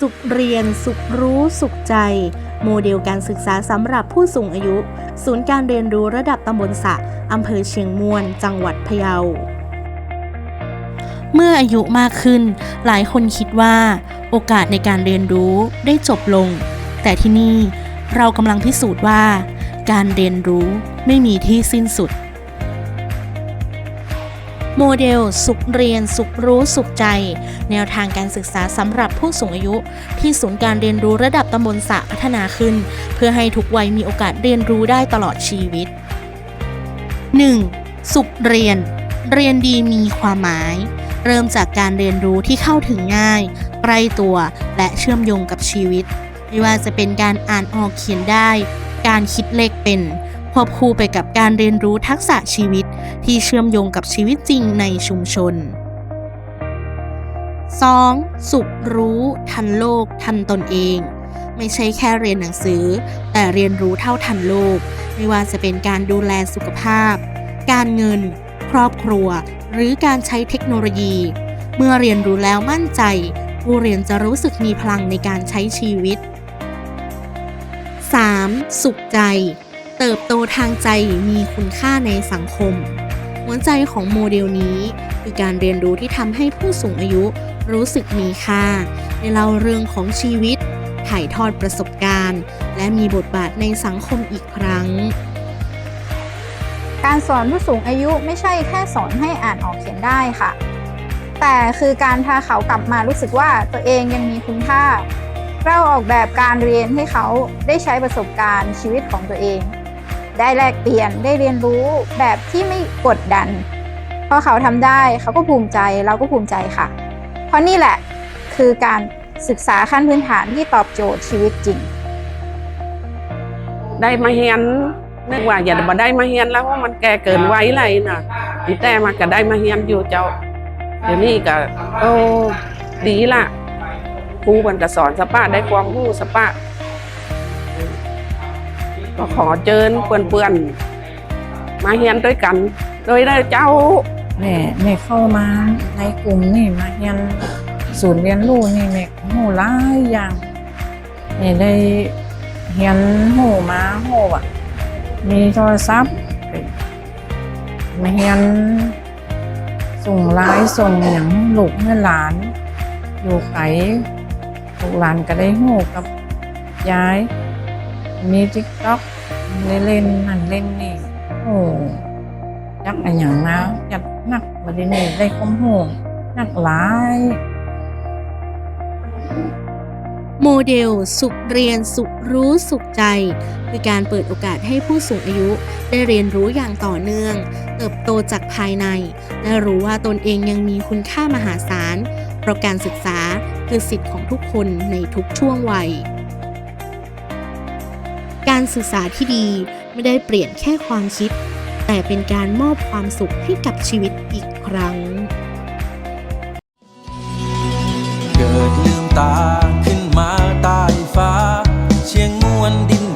สุขเรียน สุขรู้สุขใจ โมเดลการศึกษาสำหรับผู้สูงอายุ ศูนย์การเรียนรู้ระดับตำบลสะอำเภอเชียงมวนจังหวัดพะเยา เมื่ออายุมากขึ้น หลายคนคิดว่า โอกาสในการเรียนรู้ได้จบลง แต่ที่นี่เรากำลังพิสูจน์ว่า การเรียนรู้ไม่มีที่สิ้นสุด โมเดล สุขเรียน สุขรู้สุขใจ แนวทางการศึกษาสำหรับผู้สูงอายุ ที่ศูนย์การเรียนรู้ระดับตำบลสะพัฒนาขึ้น เพื่อให้ทุกวัยมีโอกาสเรียนรู้ได้ตลอดชีวิต 1. สุขเรียน เรียนดีมีความหมาย เริ่มจากการเรียนรู้ที่เข้าถึงง่ายใกล้ตัวและเชื่อมโยงกับชีวิต ไม่ว่าจะเป็นการอ่านออกเขียนได้ การคิดเลขเป็น วบคู่ไปกับการเรียนรู้ทักษะชีวิตที่เชื่อมโยงกับชีวิตจริงในชุมชน 2. สุขรู้ทันโลกทันตนเอง ไม่ใช่แค่เรียนหนังสือ แต่เรียนรู้เท่าทันโลก ไม่ว่าจะเป็นการดูแลสุขภาพ การเงิน ครอบครัว หรือการใช้เทคโนโลยี เมื่อเรียนรู้แล้วมั่นใจ ผู้เรียนจะรู้สึกมีพลังในการใช้ชีวิต 3. สุขใจ เติบโตทางใจมีคุณค่าในสังคม หัวใจของโมเดลนี้คือการเรียนรู้ที่ทำให้ผู้สูงอายุรู้สึกมีค่าได้เล่าเรื่องของชีวิต ถ่ายทอดประสบการณ์ และมีบทบาทในสังคมอีกครั้ง การสอนผู้สูงอายุไม่ใช่แค่สอนให้อ่านออกเขียนได้ค่ะ แต่คือการพาเขากลับมารู้สึกว่าตัวเองยังมีคุณค่า เราออกแบบการเรียนให้เขาได้ใช้ประสบการณ์ชีวิตของตัวเอง ได้แลกเปลี่ยนได้เรียนรู้แบบที่ไม่กดดันพอเขาทำได้เขาก็ภูมิใจเราก็ภูมิใจค่ะ เพราะนี่แหละคือการศึกษาขั้นพื้นฐานที่ตอบโจทย์ชีวิตจริง ได้มาเฮียนนึกว่าอย่าบ่ได้มาเฮียนแล้วว่ามันแก่เกินวัยไรน่ะอีแต่มาก็ได้มาเฮียนอยู่เจ้าเดี๋ยวนี้ก็โอ้ดีละครูมันก็สอนสปะได้ความรู้สปะ ก็ขอเจิญเพื่อนๆมาเฮียนด้วยกัน โดยได้เจ้าแม่แม่เข้ามาในกลุ่มนี่มาเรียนศูนย์เรียนรู้นี่แม่โหหลายอย่างแม่ได้เรียนโหมาโหอะ มีโทรศัพท์มาเรียนส่งไลน์ส่งอย่างลูกให้หลาน อยู่ไกลลูกหลานก็ได้โหกับยาย มีทิกต็อกได้เล่นนั่นเล่นนี่ โอ้ยักอันอย่างนะยักนักมาดีนี่ได้ความหูนักหลายโมเดล สุขเรียนสุขรู้สุขใจ คือการเปิดโอกาสให้ผู้สูงอายุ ได้เรียนรู้อย่างต่อเนื่อง เติบโตจากภายใน และรู้ว่าตนเองยังมีคุณค่ามหาศาลเพราะการศึกษาคือสิทธิ์ของทุกคนในทุกช่วงวัย การศึกษาที่ดีไม่ได้เปลี่ยนแค่ความคิด แต่เป็นการมอบความสุขให้กับชีวิตอีกครั้ง เกิดลืมตาขึ้นมาใต้ฟ้า เชียงมวนดิน